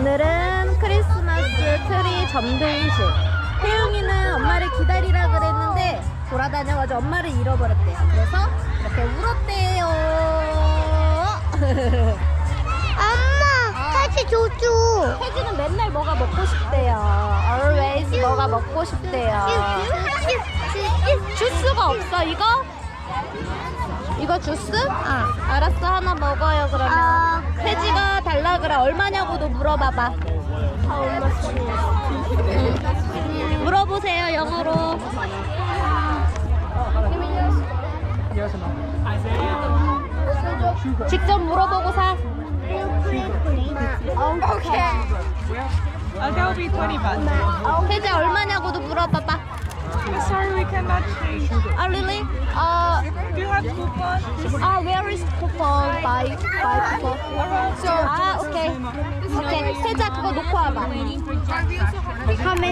오늘은 크리스마스 트리 점등식. 태용이는 엄마를 기다리라 그랬는데 돌아다녀가지고 엄마를 잃어버렸대요. 그래서 이렇게 울었대요. 엄마, 다시 줘줘. 태지는 맨날 뭐가 먹고 싶대요. Always 뭐가 먹고 싶대요. 주스가 없어 이거? 이거 주스? 아 알았어 하나 먹어요 그러면 아, 그래 얼마냐고도 물어봐봐 응. 물어보세요 영어로 직접 물어보고 사 Uh, that will be 20 baht. 태지 얼마냐고도 물어봐봐 Sorry, we cannot change. 아 really? 아 Do you have coupon? 아, where is coupon? Buy, buy coupon. Okay, How many?